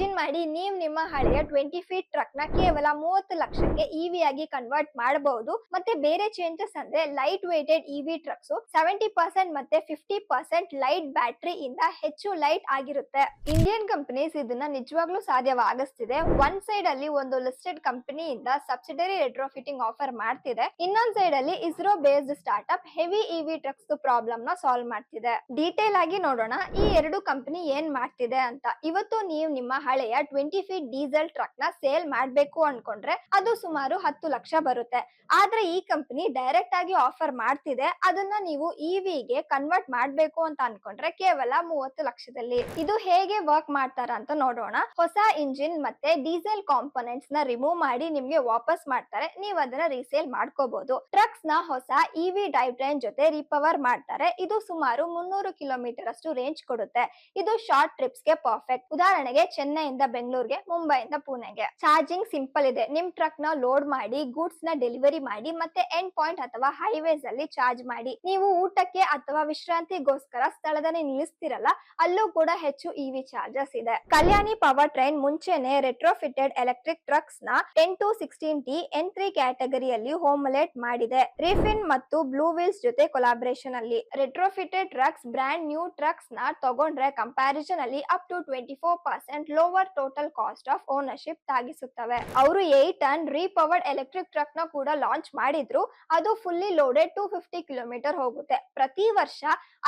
Imagine ಮಾಡಿ ನೀವು ನಿಮ್ಮ ಹಳೆಯ ಟ್ವೆಂಟಿ ಫೀಟ್ ಟ್ರಕ್ನ ಕೇವಲ ಮೂವತ್ತು ಲಕ್ಷಕ್ಕೆ ಇವಿ ಆಗಿ ಕನ್ವರ್ಟ್ ಮಾಡಬಹುದು ಮತ್ತೆ ಬೇರೆ ಚೇಂಜಸ್ ಅಂದ್ರೆ light weighted EV trucks seventy percent ಮತ್ತೆ ಫಿಫ್ಟಿ ಪರ್ಸೆಂಟ್ ಲೈಟ್ ಬ್ಯಾಟರಿ ಇಂದ ಹೆಚ್ಚು ಲೈಟ್ ಆಗಿರುತ್ತೆ. ಇಂಡಿಯನ್ ಕಂಪನೀಸ್ ಇದನ್ನ ನಿಜವಾಗ್ಲೂ ಸಾಧ್ಯವಾಗಿಸ್ತಿದೆ. ಒನ್ ಸೈಡ್ ಅಲ್ಲಿ ಒಂದು ಲಿಸ್ಟೆಡ್ ಕಂಪನಿಯಿಂದ ಸಬ್ಸಿಡರಿ ರೆಟ್ರೋಫಿಟಿಂಗ್ ಆಫರ್ ಮಾಡ್ತಿದೆ. ಇನ್ನೊಂದ್ ಸೈಡ್ ಅಲ್ಲಿ ISRO based startup heavy EV trucks ಪ್ರಾಬ್ಲಮ್ನ solve ಮಾಡ್ತಿದೆ. ಡೀಟೇಲ್ ಆಗಿ ನೋಡೋಣ. ಈ ಎರಡು ಕಂಪನಿ ಏನ್ ಮಾಡ್ತಿದೆ ಅಂತ. ಇವತ್ತು ನೀವು ನಿಮ್ಮ ಹಳೆಯ ಟ್ವೆಂಟಿ ಫೀಟ್ ಡೀಸೆಲ್ ಟ್ರಕ್ನ ಸೇಲ್ ಮಾಡ್ಬೇಕು ಅನ್ಕೊಂಡ್ರೆ ಅದು ಸುಮಾರು ಹತ್ತು ಲಕ್ಷ ಬರುತ್ತೆ. ಆದ್ರೆ ಈ ಕಂಪನಿ ಡೈರೆಕ್ಟ್ ಆಗಿ ಆಫರ್ ಮಾಡ್ತಿದೆ. ಅದನ್ನ ನೀವು ಇವಿ ಗೆ ಕನ್ವರ್ಟ್ ಮಾಡ್ಬೇಕು ಅಂತ ಅನ್ಕೊಂಡ್ರೆ ಕೇವಲ ಮೂವತ್ತು ಲಕ್ಷದಲ್ಲಿ. ಇದು ಹೇಗೆ ವರ್ಕ್ ಮಾಡ್ತಾರ ಅಂತ ನೋಡೋಣ. ಹೊಸ ಇಂಜಿನ್ ಮತ್ತೆ ಡೀಸೆಲ್ ಕಾಂಪೊನೆಂಟ್ಸ್ನ ರಿಮೂವ್ ಮಾಡಿ ನಿಮ್ಗೆ ವಾಪಸ್ ಮಾಡ್ತಾರೆ. ನೀವು ಅದನ್ನ ರೀಸೇಲ್ ಮಾಡ್ಕೋಬಹುದು ಟ್ರಕ್ಸ್ನ ಹೊಸ ಇವಿ ಡೈವ್ ಟ್ರೈನ್ ಜೊತೆ ರಿಪವರ್ ಮಾಡ್ತಾರೆ. ಇದು ಸುಮಾರು ಮುನ್ನೂರು ಕಿಲೋಮೀಟರ್ ಅಷ್ಟು ರೇಂಜ್ ಕೊಡುತ್ತೆ. ಇದು ಶಾರ್ಟ್ ಟ್ರಿಪ್ಸ್ಗೆ ಪರ್ಫೆಕ್ಟ್ ಉದಾಹರಣೆಗೆ ಚೆನ್ನೈಯಿಂದ ಬೆಂಗಳೂರಿಗೆ, ಮುಂಬೈಯಿಂದ ಪುಣೆಗೆ. ಚಾರ್ಜಿಂಗ್ ಸಿಂಪಲ್ ಇದೆ. ನಿಮ್ ಟ್ರಕ್ನ ಲೋಡ್ ಮಾಡಿ ಗೂಡ್ಸ್ನ ಡೆಲಿವರಿ ಮಾಡಿ, ಮತ್ತೆ ಎಂಡ್ ಪಾಯಿಂಟ್ ಅಥವಾ ಹೈವೇಸ್ ಅಲ್ಲಿ ಚಾರ್ಜ್ ಮಾಡಿ. ನೀವು ಊಟಕ್ಕೆ ಅಥವಾ ವಿಶ್ರಾಂತಿಗೋಸ್ಕರ ಸ್ಥಳದಲ್ಲಿ ನಿಲ್ಲಿಸ್ತಿರಲ್ಲ, ಅಲ್ಲೂ ಕೂಡ ಹೆಚ್ಚು ಇವಿ ಚಾರ್ಜಸ್ ಇದೆ. ಕಲ್ಯಾಣಿ ಪವರ್ ಟ್ರೈನ್ ಮುಂಚೆನೆ retrofitted electric ಟ್ರಕ್ಸ್ನ ten to sixteen T N three ಕ್ಯಾಟಗರಿಯಲ್ಲಿ homologate ಮಾಡಿದೆ. ರಿಫಿನ್ ಮತ್ತು ಬ್ಲೂ ವೀಲ್ಸ್ ಜೊತೆ ಕೊಲಾಬರೇಷನ್ ಅಲ್ಲಿ. ರೆಟ್ರೋಫಿಟೆಡ್ ಟ್ರಕ್ಸ್ ಬ್ರಾಂಡ್ ನ್ಯೂ ಟ್ರಕ್ಸ್ನ ತಗೊಂಡ್ರೆ ಕಂಪ್ಯಾರಿಸನ್ ಅಲ್ಲಿ up to twenty four percent lower total cost of ownership ತಾಗಿಸುತ್ತವೆ. ಅವರು ಏಟ್ ಟನ್ ರೀಪವರ್ಡ್ ಎಲೆಕ್ಟ್ರಿಕ್ ಟ್ರಕ್ನ ಕೂಡ ಲಾಂಚ್ ಮಾಡಿದ್ರು. ಅದು fully loaded two fifty kilometre ಹೋಗುತ್ತೆ. ಪ್ರತಿ ವರ್ಷ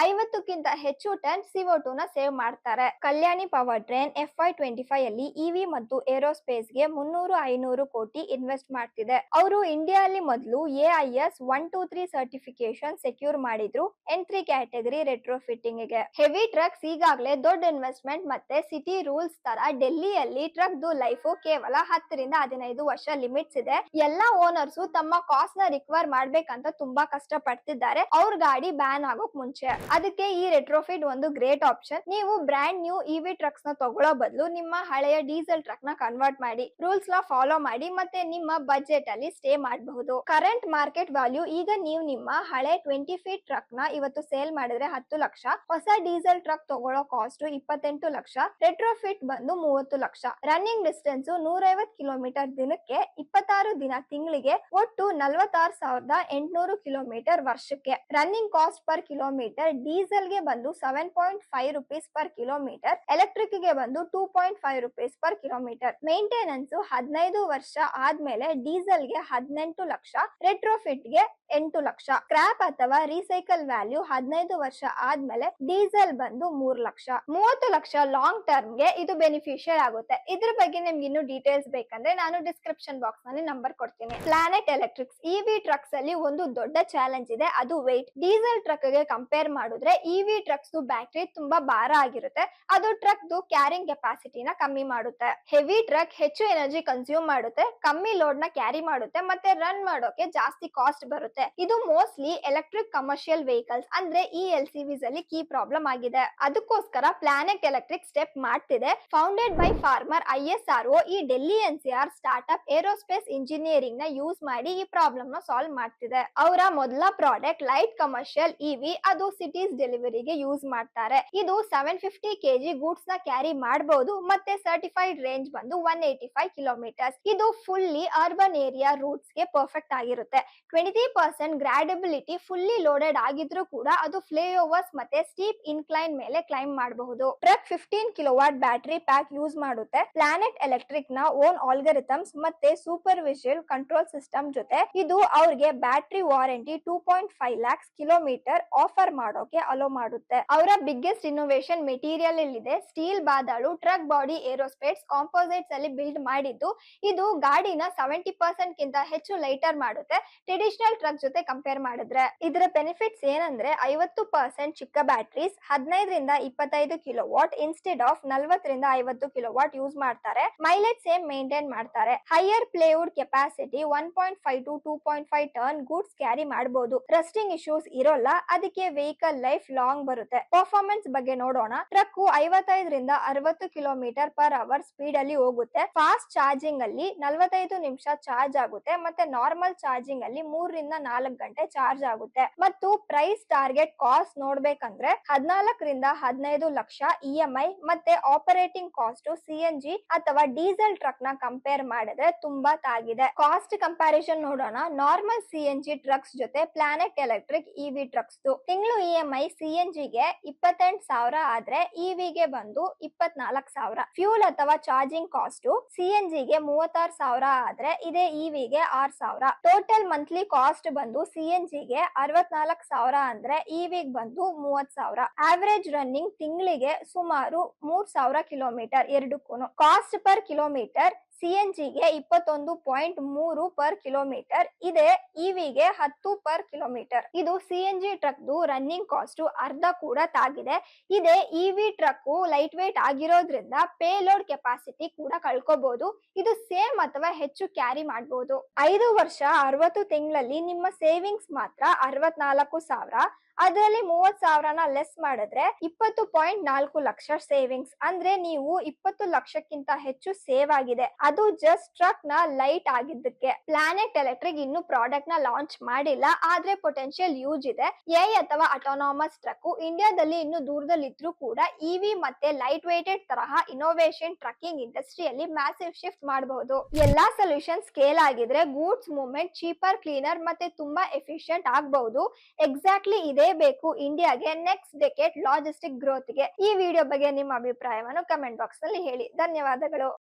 ಐವತ್ತಕ್ಕಿಂತ ಹೆಚ್ಚು ಟನ್ ಸಿಒ ಟು ನ ಸೇವ್ ಮಾಡ್ತಾರೆ. Kalyani power train F I twenty five ಅಲ್ಲಿ ಇವಿ ಮತ್ತು ಏರೋಸ್ಪೇಸ್ಗೆ ಮುನ್ನೂರು, ಐನೂರು ಕೋಟಿ ಇನ್ವೆಸ್ಟ್ ಮಾಡ್ತಿದೆ. ಅವರು ಇಂಡಿಯಾ ಅಲ್ಲಿ ಮೊದಲು A I S one two three certification secure ಮಾಡಿದ್ರು. ಎಂಟ್ರಿ ಕ್ಯಾಟಗರಿ ಕ್ಯಾಟಗರಿ ರೆಟ್ರೋಫಿಟ್ಟಿಂಗ್ಗೆ. ಹೆವಿ ಟ್ರಕ್ಸ್ ಈಗಾಗಲೇ ದೊಡ್ಡ ಇನ್ವೆಸ್ಟ್ಮೆಂಟ್ ಮತ್ತೆ ಸಿಟಿ ರೂಲ್ಸ್ ತರ ಡೆಲ್ಲಿಯಲ್ಲಿ ಟ್ರಕ್ ದು ಲೈಫ್ ಕೇವಲ ಹತ್ತರಿಂದ ಹದಿನೈದು ವರ್ಷ ಲಿಮಿಟ್ಸ್ ಇದೆ. ಎಲ್ಲಾ ಓನರ್ಸ್ ತಮ್ಮ ಕಾಸ್ಟ್ನ ರಿಕವರ್ ಮಾಡ್ಬೇಕಂತ ತುಂಬಾ ಕಷ್ಟ ಪಡ್ತಿದ್ದಾರೆ ಅವ್ರ ಗಾಡಿ ಬ್ಯಾನ್ ಆಗೋಕ್ ಮುಂಚೆ. ಅದಕ್ಕೆ ಈ ರೆಟ್ರೋಫಿಟ್ ಒಂದು ಗ್ರೇಟ್ ಆಪ್ಷನ್ ನೀವು ಬ್ರಾಂಡ್ ನ್ಯೂ ಇವಿ ಟ್ರಕ್ಸ್ನ ತಗೊಳ್ಳೋ ಬದಲು ನಿಮ್ಮ ಹಳೆಯ ಡೀಸೆಲ್ ಟ್ರಕ್ನ ಕನ್ವರ್ಟ್ ಮಾಡಿ ರೂಲ್ಸ್ನ ಫಾಲೋ ಮಾಡಿ ಮತ್ತೆ ನಿಮ್ಮ ಬಜೆಟ್ ಅಲ್ಲಿ ಸ್ಟೇ ಮಾಡಬಹುದು. ಕರೆಂಟ್ ಮಾರ್ಕೆಟ್ ವ್ಯಾಲ್ಯೂ ಈಗ ನೀವು ನಿಮ್ಮ ಹಳೆ ಟ್ವೆಂಟಿ ಫೀಟ್ ಟ್ರಕ್ನ ಇವತ್ತು ಸೇಲ್ ಮಾಡಿದ್ರೆ ಹತ್ತು ಲಕ್ಷ, ಹೊಸ ಡೀಸೆಲ್ ಟ್ರಕ್ ತಗೊಳ್ಳೋ ಕಾಸ್ಟ್ ಇಪ್ಪತ್ತೆಂಟು ಲಕ್ಷ. ರೆಟ್ರೋಫಿಟ್ ಬಂದು ಮೂವತ್ತು ಲಕ್ಷ. ರನ್ನಿಂಗ್ ಡಿಸ್ಟೆನ್ಸ್ ನೂರೈವತ್ತು ಕಿಲೋಮೀಟರ್ ದಿನಕ್ಕೆ ಇಪ್ಪತ್ತಾರು ದಿನ ತಿಂಗಳಿಗೆ ಒಟ್ಟು ನಲವತ್ತಾರು ಸಾವಿರದ ಎಂಟುನೂರು ಕಿಲೋಮೀಟರ್ ವರ್ಷಕ್ಕೆ. ರನ್ನಿಂಗ್ ಕಾಸ್ಟ್ ಪರ್ ಕಿಲೋಮೀಟರ್ ಡೀಸೆಲ್ಗೆ ಬಂದು seven point five rupees per kilometre ಎಲೆಕ್ಟ್ರಿಕ್ಗೆ ಬಂದು two point five rupees per kilometre maintenance ಹದಿನೈದು ವರ್ಷ ಆದ್ಮೇಲೆ ಡೀಸೆಲ್ಗೆ ಹದಿನೆಂಟು ಲಕ್ಷ ರೆಟ್ರೋಫಿಟ್ಗೆ ಎಂಟು ಲಕ್ಷ. ಕ್ರಾಪ್ ಅಥವಾ ರೀಸೈಕಲ್ ವ್ಯಾಲ್ಯೂ ಹದಿನೈದು ವರ್ಷ ಆದ್ಮೇಲೆ ಡೀಸೆಲ್ ಬಂದು ಮೂರು ಲಕ್ಷ. ಮೂವತ್ತು ಲಕ್ಷ ಲಾಂಗ್ ಟರ್ಮ್ಗೆ ಇದು ಬೆನಿಫಿಷಿಯಲ್ ಆಗುತ್ತೆ. ಇದ್ರ ಬಗ್ಗೆ ನಿಮ್ಗೆ ಇನ್ನು ಡೀಟೇಲ್ಸ್ ಬೇಕಂದ್ರೆ ನಾನು ಡಿಸ್ಕ್ರಿಪ್ಷನ್ ಬಾಕ್ಸ್ನಲ್ಲಿ ನಂಬರ್ ಕೊಡ್ತೀನಿ. ಪ್ಲಾನೆಟ್ ಎಲೆಕ್ಟ್ರಿಕ್ಸ್ ಇವಿ ಟ್ರಕ್ಸ್ ಅಲ್ಲಿ ಒಂದು ದೊಡ್ಡ ಚಾಲೆಂಜ್ ಇದೆ. ಅದು ವೆಯ್ಟ್ ಡೀಸೆಲ್ ಟ್ರಕ್ಗೆ ಕಂಪೇರ್ ಮಾಡಿದ್ರೆ ಇವಿ ಟ್ರಕ್ಸ್ ಬ್ಯಾಟ್ರಿ ತುಂಬಾ ಭಾರ ಆಗಿರುತ್ತೆ. ಅದು ಟ್ರಕ್ ದು ಕ್ಯಾರಿಂಗ್ ಕೆಪಾಸಿಟಿನ ಕಮ್ಮಿ ಮಾಡುತ್ತೆ. ಹೆವಿ ಟ್ರಕ್ ಹೆಚ್ಚು ಎನರ್ಜಿ ಕನ್ಸ್ಯೂಮ್ ಮಾಡುತ್ತೆ, ಕಮ್ಮಿ ಲೋಡ್ನ ಕ್ಯಾರಿ ಮಾಡುತ್ತೆ, ಮತ್ತೆ ರನ್ ಮಾಡೋಕೆ ಜಾಸ್ತಿ ಕಾಸ್ಟ್ ಬರುತ್ತೆ. ಇದು ಮೋಸ್ಟ್ಲಿ ಎಲೆಕ್ಟ್ರಿಕ್ ಕಮರ್ಷಿಯಲ್ ವೆಹಿಕಲ್ಸ್ ಅಂದ್ರೆ ಈ ಎಲ್ ಸಿ ವಿಸ್ ಅಲ್ಲಿ ಕೀ ಪ್ರಾಬ್ಲಮ್ ಆಗಿದೆ. ಅದಕ್ಕೋಸ್ಕರ ಪ್ಲಾನೆಟ್ ಎಲೆಕ್ಟ್ರಿಕ್ ಸ್ಟೆಪ್ ಮಾಡ್ತಿದೆ. Founded by former I S R O ಈ Delhi N C R startup aerospace ಇಂಜಿನಿಯರಿಂಗ್ನ use ಮಾಡಿ ಈ ಪ್ರಾಬ್ಲಮ್ನ ಸಾಲ್ವ್ ಮಾಡ್ತಿದೆ. ಅವರ ಮೊದಲ ಪ್ರಾಡಕ್ಟ್ ಲೈಟ್ ಕಮರ್ಷಿಯಲ್ ಇವಿ ಅದು ಸಿಟೀಸ್ ಡೆಲಿವರಿಗೆ ಯೂಸ್ ಮಾಡ್ತಾರೆ. ಇದು ಸೆವೆನ್ ಫಿಫ್ಟಿ ಕೆಜಿ ಗೂಡ್ಸ್ನ ಕ್ಯಾರಿ ಮಾಡಬಹುದು ಮತ್ತೆ ಸರ್ಟಿಫೈಡ್ ರೇಂಜ್ ಬಂದು ಒನ್ ಏಟಿ ಫೈವ್ ಕಿಲೋಮೀಟರ್ಸ್ ಇದು ಫುಲ್ಲಿ ಅರ್ಬನ್ ಏರಿಯಾ ರೂಟ್ಸ್ಗೆ ಪರ್ಫೆಕ್ಟ್ ಆಗಿರುತ್ತೆ. Twenty percent gradability fully loaded ಆಗಿದ್ರು ಕೂಡ ಅದು ಫ್ಲೇ ಓವರ್ಸ್ ಮತ್ತೆ ಸ್ಟೀಪ್ ಇನ್ಕ್ಲೈನ್ ಮೇಲೆ ಕ್ಲೈಮ್ ಮಾಡಬಹುದು. Truck fifteen kilowatt battery pack use ಮಾಡುತ್ತೆ? ಪ್ಲಾನೆಟ್ ಎಲೆಕ್ಟ್ರಿಕ್ನ ಓನ್ ಆಲ್ಗರಿಥಮ್ಸ್ ಮತ್ತೆ ಸೂಪರ್ ವಿಷುಯಲ್ ಕಂಟ್ರೋಲ್ ಸಿಸ್ಟಮ್ ಜೊತೆ ಇದು ಅವ್ರಿಗೆ battery warranty two point five lakhs kilometre offer ಮಾಡೋಕೆ ಅಲೋ ಮಾಡುತ್ತೆ. ಅವರ ಬಿಗ್ಗೆಸ್ಟ್ ಇನ್ನೋವೇಶನ್ ಮೆಟೀರಿಯಲ್ ಇದೆ ಸ್ಟೀಲ್ ಬಾದಾಳು ಟ್ರಕ್ ಬಾಡಿ ಏರೋಸ್ಪೇಸ್ ಕಾಂಪೋಸಿಟ್ಸ್ ಅಲ್ಲಿ ಬಿಲ್ಡ್ ಮಾಡಿದ್ದು. ಇದು ಗಾಡಿನ ಸೆವೆಂಟಿ ಪರ್ಸೆಂಟ್ ಕಿಂತ ಹೆಚ್ಚು ಲೈಟರ್ ಮಾಡುತ್ತೆ. ಟ್ರೆಡಿಷನಲ್ ಟ್ರಕ್ ಜೊತೆ ಕಂಪೇರ್ ಮಾಡಿದ್ರೆ. ಇದರ ಬೆನಿಫಿಟ್ಸ್ ಏನಂದ್ರೆ ಐವತ್ತು ಪರ್ಸೆಂಟ್ ಚಿಕ್ಕ ಬ್ಯಾಟ್ರೀಸ್ ಹದಿನೈದರಿಂದ ಇಪ್ಪತ್ತೈದು ಕಿಲೋ ವಾಟ್ ಇನ್ಸ್ಟೆಡ್ ಆಫ್ ನಲ್ವತ್ತರಿಂದ ಐವತ್ತು ಕಿಲೋ ವಾಟ್ ಯೂಸ್ ಮಾಡ್ತಾರೆ. ಮೈಲೇಜ್ ಸೇಮ್ ಮೇಂಟೈನ್ ಮಾಡ್ತಾರೆ. Higher payload capacity one point five to two point five ton goods carry ಮಾಡಬಹುದು ರಸ್ಟಿಂಗ್ ಇಶ್ಯೂಸ್ ಇರೋಲ್ಲ, ಅದಕ್ಕೆ ವೆಹಿಕಲ್ ಲೈಫ್ ಲಾಂಗ್ ಬರುತ್ತೆ. ಪರ್ಫಾರ್ಮೆನ್ಸ್ ಬಗ್ಗೆ ನೋಡೋಣ. ಟ್ರಕ್ ಐವತ್ತೈದರಿಂದ ಅರವತ್ತು ಕಿಲೋಮೀಟರ್ ಪರ್ ಅವರ್ ಸ್ಪೀಡ್ ಅಲ್ಲಿ ಹೋಗುತ್ತೆ. ಫಾಸ್ಟ್ ಚಾರ್ಜಿಂಗ್ ಅಲ್ಲಿ ನಲವತ್ತೈದು ನಿಮಿಷ ಚಾರ್ಜ್ ಆಗುತ್ತೆ ಮತ್ತೆ ನಾರ್ಮಲ್ ಚಾರ್ಜಿಂಗ್ ಅಲ್ಲಿ ಮೂರರಿಂದ ನಾಲ್ಕು ಗಂಟೆ ಚಾರ್ಜ್ ಆಗುತ್ತೆ. ಮತ್ತು ಪ್ರೈಸ್ ಟಾರ್ಗೆಟ್ ಕಾಸ್ಟ್ ನೋಡ್ಬೇಕಂದ್ರೆ ಹದಿನಾಲ್ಕರಿಂದ ಹದಿನೈದು ಲಕ್ಷ ಇಎಂಐ ಮತ್ತೆ operating cost C N G ಅಥವಾ ಡೀಸೆಲ್ ಟ್ರಕ್ನ ಕಂಪೇರ್ ಮಾಡಿದ್ರೆ ತುಂಬಾ ತಾಗಿದೆ. ಕಾಸ್ಟ್ ಕಂಪಾರಿಸನ್ ನೋಡೋಣ. Normal C N G trucks ಜೊತೆ ಪ್ಲಾನೆಟ್ ಎಲೆಕ್ಟ್ರಿಕ್ ಇವಿ ಟ್ರಕ್ಸ್ ತಿಂಗಳು E M I C N ಜಿಗೆ ಇಪ್ಪತ್ತೆಂಟು ಸಾವಿರ ಆದ್ರೆ ಇವಿಗೆ ಬಂದು ಇಪ್ಪತ್ನಾಲ್ಕು ಸಾವಿರ. ಫ್ಯೂಲ್ ಅಥವಾ ಚಾರ್ಜಿಂಗ್ ಕಾಸ್ಟ್ ಸಿ ಎನ್ ಜಿಗೆ ಮೂವತ್ತಾರು ಸಾವಿರ ಆದ್ರೆ ಇದೇ ಇವಿಗೆ ಆರ್ ಸಾವಿರ. ಟೋಟಲ್ ಮಂತ್ಲಿ ಕಾಸ್ಟ್ ಬಂದು ಸಿ ಎನ್ ಜಿಗೆ ಅರವತ್ನಾಲ್ಕು ಸಾವಿರ ಅಂದ್ರೆ ಇವಿಗ್ ಬಂದು ಮೂವತ್ ಸಾವಿರ. ಆವರೇಜ್ ರನ್ನಿಂಗ್ ತಿಂಗಳಿಗೆ ಸುಮಾರು ಮೂರ್ ಸಾವಿರ ಕಿಲೋಮೀಟರ್. ಎರಡಕ್ಕೂ cost per kilometre C N ಜಿಗೆ ಇಪ್ಪತ್ತೊಂದು ಪಾಯಿಂಟ್ ಮೂರು ಪರ್ ಕಿಲೋಮೀಟರ್, ಇದೆ ಇವಿಗೆ ಹತ್ತು ಪರ್ ಕಿಲೋಮೀಟರ್. ಇದು C N G truck running cost ಅರ್ಧ ಕೂಡ ತಾಗಿದೆ. ಇದೆ ಇವಿ ಟ್ರಕ್ ಲೈಟ್ ವೇಟ್ ಆಗಿರೋದ್ರಿಂದ ಪೇಲೋಡ್ ಕೆಪಾಸಿಟಿ ಕೂಡ ಕಳ್ಕೋಬಹುದು ಇದು ಸೇಮ್ ಅಥವಾ ಹೆಚ್ಚು ಕ್ಯಾರಿ ಮಾಡಬಹುದು ಐದು ವರ್ಷ, ಅರವತ್ತು ತಿಂಗಳಲ್ಲಿ ನಿಮ್ಮ ಸೇವಿಂಗ್ಸ್ ಮಾತ್ರ ಅರವತ್ನಾಲ್ಕು ಸಾವಿರ. ಅದರಲ್ಲಿ ಮೂವತ್ ಸಾವಿರನ ಲೆಸ್ ಮಾಡಿದ್ರೆ ಇಪ್ಪತ್ತು ಪಾಯಿಂಟ್ ನಾಲ್ಕು ಲಕ್ಷ ಸೇವಿಂಗ್ಸ್ ಅಂದ್ರೆ ನೀವು ಇಪ್ಪತ್ತು ಲಕ್ಷಕ್ಕಿಂತ ಹೆಚ್ಚು ಸೇವ್ ಆಗಿದೆ. ಅದು ಜಸ್ಟ್ ಟ್ರಕ್ನ ಲೈಟ್ ಆಗಿದ್ದಕ್ಕೆ. ಪ್ಲಾನೆಟ್ ಎಲೆಕ್ಟ್ರಿಕ್ ಇನ್ನು ಪ್ರಾಡಕ್ಟ್ನ ಲಾಂಚ್ ಮಾಡಿಲ್ಲ. ಆದ್ರೆ ಪೊಟೆನ್ಶಿಯಲ್ ಯೂಸ್ ಇದೆ. ಎ ಅಥವಾ ಅಟೋನಾಮಸ್ ಟ್ರಕ್ ಇಂಡಿಯಾದಲ್ಲಿ ಇನ್ನು ದೂರದಲ್ಲಿ ಇದ್ರೂ ಕೂಡ ಇವಿ ಮತ್ತೆ ಲೈಟ್ ವೇಟೆಡ್ ತರಹ ಇನೋವೇಷನ್ ಟ್ರಕ್ಕಿಂಗ್ ಇಂಡಸ್ಟ್ರಿಯಲ್ಲಿ ಮ್ಯಾಸಿವ್ ಶಿಫ್ಟ್ ಮಾಡಬಹುದು ಎಲ್ಲಾ ಸೊಲ್ಯೂಷನ್ ಸ್ಕೇಲ್ ಆಗಿದ್ರೆ ಗೂಡ್ಸ್ ಮೂವ್ಮೆಂಟ್ ಚೀಪರ್ ಕ್ಲೀನರ್ ಮತ್ತೆ ತುಂಬಾ ಎಫಿಷಿಯಂಟ್ ಆಗಬಹುದು ಎಕ್ಸಾಕ್ಟ್ಲಿ ಇದೇ ಬೇಕು ಇಂಡಿಯಾಗೆ ನೆಕ್ಸ್ಟ್ ಡೆಕೆಟ್ ಲಾಜಿಸ್ಟಿಕ್ ಗ್ರೋತ್ಗೆ. ಈ ವಿಡಿಯೋ ಬಗ್ಗೆ ನಿಮ್ಮ ಅಭಿಪ್ರಾಯವನ್ನು ಕಮೆಂಟ್ ಬಾಕ್ಸ್ನಲ್ಲಿ ಹೇಳಿ. ಧನ್ಯವಾದಗಳು.